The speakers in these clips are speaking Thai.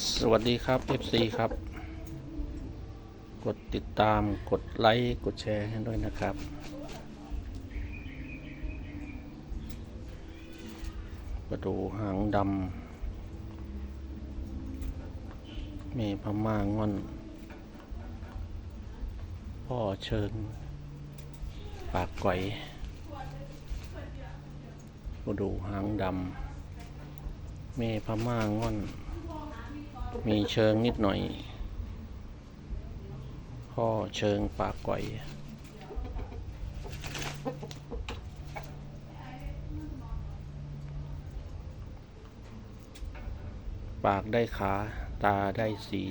สวัสดีครับ FC ครับ กดติดตามกดไลค์ กดแชร์ให้ด้วยนะครับ ประดูหางดำมีพม่างอน พ่อเชิญ ปากไก่ประดูหางดำเมพม่างอน มีเชิงนิดหน่อย พ่อเชิงปากไก่ปากได้ขา ตาได้สี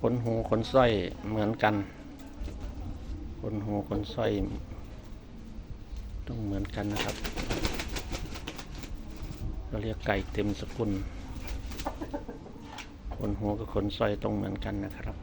ขนหูขนสร้อยเหมือนกัน ขนหูขนสร้อย ต้องเหมือนกันนะครับ เราเรียกไก่เต็มสกุลขนหัวกับขนสร้อยต้องเหมือนกันนะครับ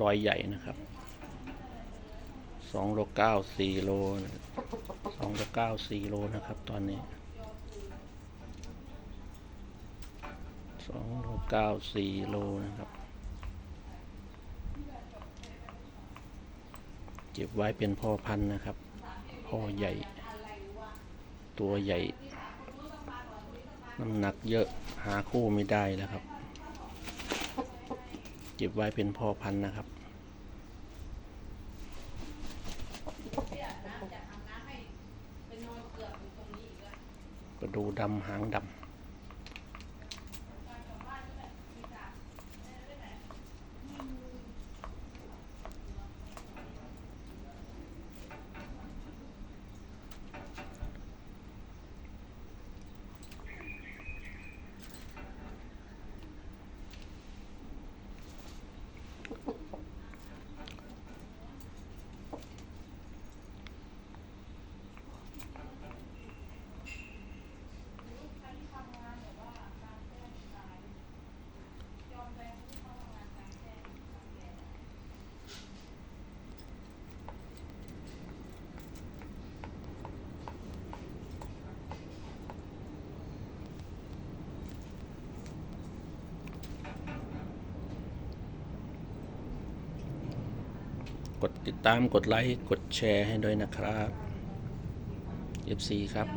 รอยใหญ่นะครับสองโลเก้าสี่โลสองโลเก้าสี่โลนะครับ ตอนนี้สองโลเก้าสี่โลนะครับ เก็บไว้เป็นพ่อพันธุ์นะครับ พ่อใหญ่ ตัวใหญ่ น้ำหนักเยอะหาคู่ไม่ได้แล้วครับ เก็บไว้เป็นพ่อพันธุ์นะครับ กระดูดำหางดำ กดติดตามกดไลค์ กดแชร์ให้ด้วยนะครับ FC ครับ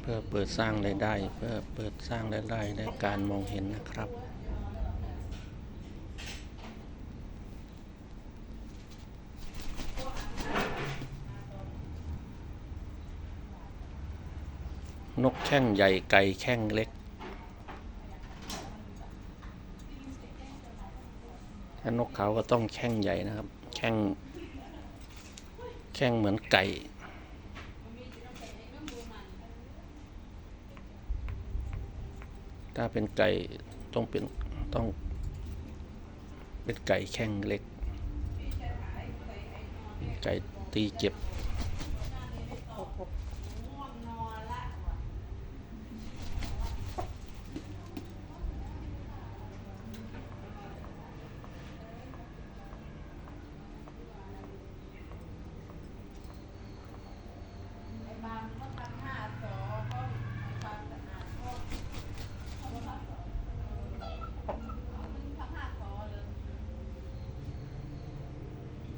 เพื่อเปิดสร้างรายได้ เพื่อเปิดสร้างรายได้และการมองเห็นนะครับนกแข้งใหญ่ไก่แข้งเล็ก ถ้านกเขาก็ต้องแข้งใหญ่นะครับ แข้ง แข้งเหมือนไก่ ถ้าเป็นไก่ต้องเป็นต้อง เป็นไก่แข้งเล็ก ไก่ตีเจ็บ